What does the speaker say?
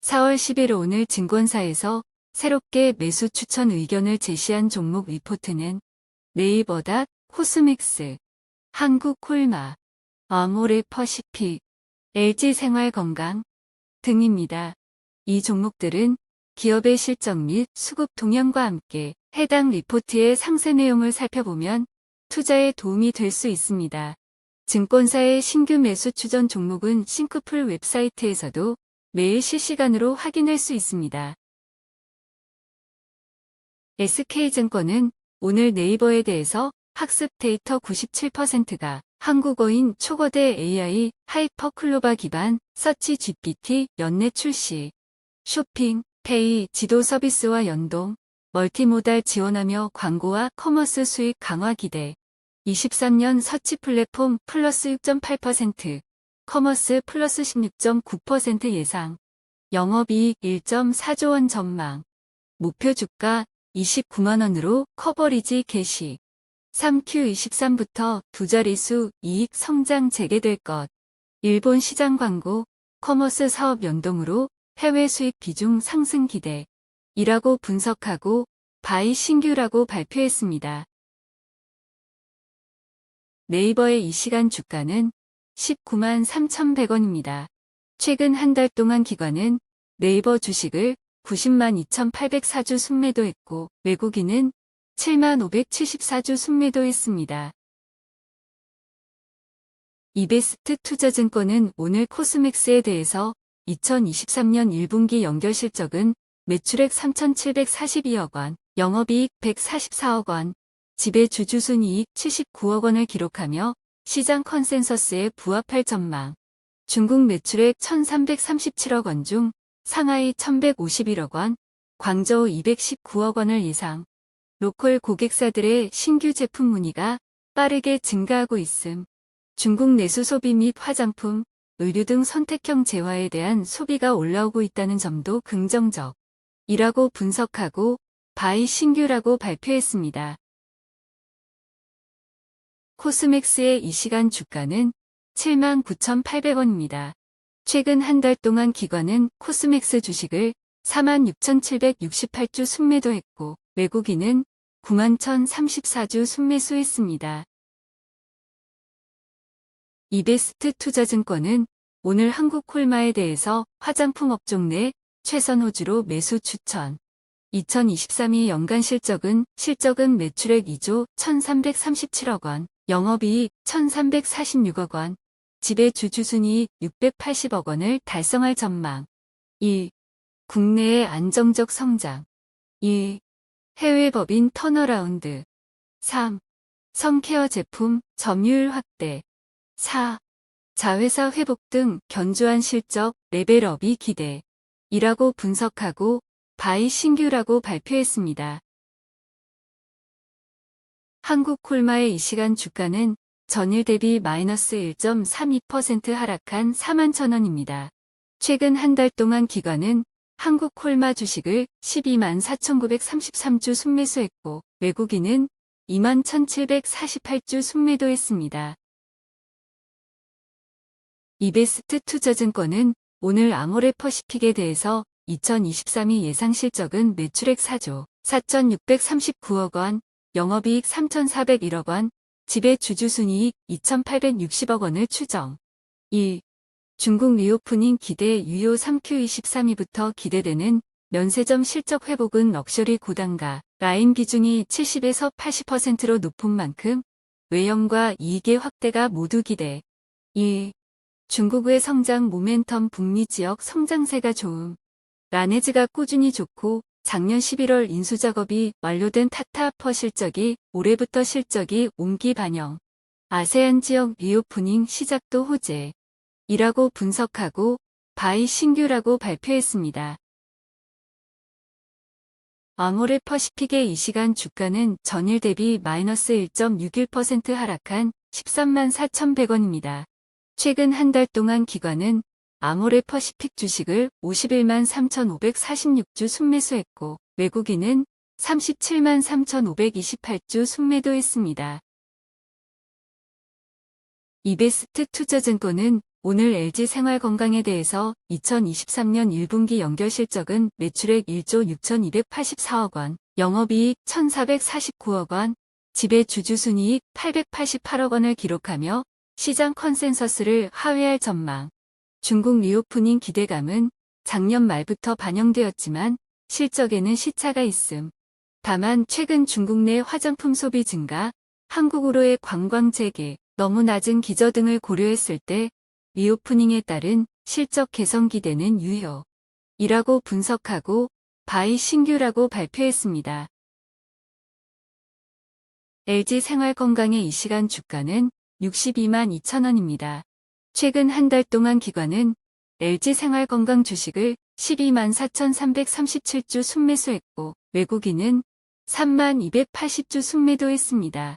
(4월 10일) 오늘 증권사에서 새롭게 매수 추천 의견을 제시한 종목 리포트는 네이버닷, 코스믹스, 한국콜마, 아모레 퍼시픽, LG생활건강 등입니다. 이 종목들은 기업의 실적 및 수급 동향과 함께 해당 리포트의 상세 내용을 살펴보면 투자에 도움이 될 수 있습니다. 증권사의 신규 매수 추전 종목은 싱크풀 웹사이트에서도 매일 실시간으로 확인할 수 있습니다. SK증권은 오늘 네이버에 대해서 학습 데이터 97%가 한국어인 초거대 AI 하이퍼클로바 기반 서치 GPT 연내 출시, 쇼핑, 페이 지도 서비스와 연동, 멀티모달 지원하며 광고와 커머스 수익 강화 기대, 23년 서치 플랫폼 플러스 6.8%, 커머스 플러스 16.9% 예상, 영업이익 1.4조 원 전망, 목표 주가 29만원으로 커버리지 개시, 3Q23부터 두 자릿수 이익 성장 재개될 것, 일본 시장 광고, 커머스 사업 연동으로 해외 수익 비중 상승 기대, 이라고 분석하고 바이 신규라고 발표했습니다. 네이버의 이 시간 주가는 19만 3,100원입니다. 최근 한 달 동안 기관은 네이버 주식을 90만 2,804주 순매도했고 외국인은 7만 574주 순매도했습니다. 이베스트 투자증권은 오늘 코스맥스에 대해서 2023년 1분기 연결 실적은 매출액 3,742억 원, 영업이익 144억 원, 지배 주주순 이익 79억 원을 기록하며 시장 컨센서스에 부합할 전망. 중국 매출액 1,337억 원 중 상하이 1,151억 원, 광저우 219억 원을 예상. 로컬 고객사들의 신규 제품 문의가 빠르게 증가하고 있음. 중국 내수 소비 및 화장품, 의류 등 선택형 재화에 대한 소비가 올라오고 있다는 점도 긍정적. 이라고 분석하고 바이 신규라고 발표했습니다. 코스맥스의 이 시간 주가는 79,800원입니다. 최근 한 달 동안 기관은 코스맥스 주식을 46,768주 순매도했고 외국인은 91,034주 순매수했습니다. 이베스트 투자증권은 오늘 한국콜마에 대해서 화장품 업종 내 최선 호주로 매수 추천. 2023년 연간 실적은 실적은 매출액 2조 1337억 원, 영업이익 1346억 원, 지배 주주순이익 680억 원을 달성할 전망. 1. 국내의 안정적 성장. 2. 해외 법인 턴어라운드. 3. 성케어 제품 점유율 확대. 4. 자회사 회복 등 견조한 실적 레벨업이 기대. 이라고 분석하고 바이 신규라고 발표했습니다. 한국 콜마의 이 시간 주가는 전일 대비 마이너스 1.32% 하락한 4만 천원입니다. 최근 한 달 동안 기관은 한국 콜마 주식을 12만 4,933주 순매수했고 외국인은 2만 1,748주 순매도했습니다. 이베스트 투자증권은 오늘 아모레 퍼시픽에 대해서 2023년 예상 실적은 매출액 4조 4,639억 원, 영업이익 3,401억 원, 지배 주주순이익 2,860억 원을 추정. 1. 중국 리오프닝 기대 유효 3Q 23일부터 기대되는 면세점 실적 회복은 럭셔리 고단가 라인 비중이 70에서 80%로 높은 만큼 외형과 이익의 확대가 모두 기대. 2. 중국의 성장 모멘텀 북미 지역 성장세가 좋음. 라네즈가 꾸준히 좋고 작년 11월 인수작업이 완료된 타타퍼 실적이 올해부터 실적이 옮기 반영. 아세안 지역 리오프닝 시작도 호재. 이라고 분석하고 바이 신규라고 발표했습니다. 아모레 퍼시픽의 이 시간 주가는 전일 대비 마이너스 1.61% 하락한 13만 4,100원입니다. 최근 한 달 동안 기관은 아모레 퍼시픽 주식을 51만 3,546주 순매수했고 외국인은 37만 3,528주 순매도했습니다. 이베스트 투자증권은 오늘 LG 생활건강에 대해서 2023년 1분기 연결 실적은 매출액 1조 6,284억 원, 영업이익 1,449억 원, 지배 주주순이익 888억 원을 기록하며 시장 컨센서스를 하회할 전망. 중국 리오프닝 기대감은 작년 말부터 반영되었지만 실적에는 시차가 있음. 다만 최근 중국 내 화장품 소비 증가, 한국으로의 관광 재개, 너무 낮은 기저 등을 고려했을 때 리오프닝에 따른 실적 개선 기대는 유효. 이라고 분석하고 바이 신규라고 발표했습니다. LG 생활건강의 이 시간 주가는 62만 2천원입니다. 최근 한 달 동안 기관은 LG 생활건강 주식을 12만 4,337주 순매수했고 외국인은 3만 280주 순매도했습니다.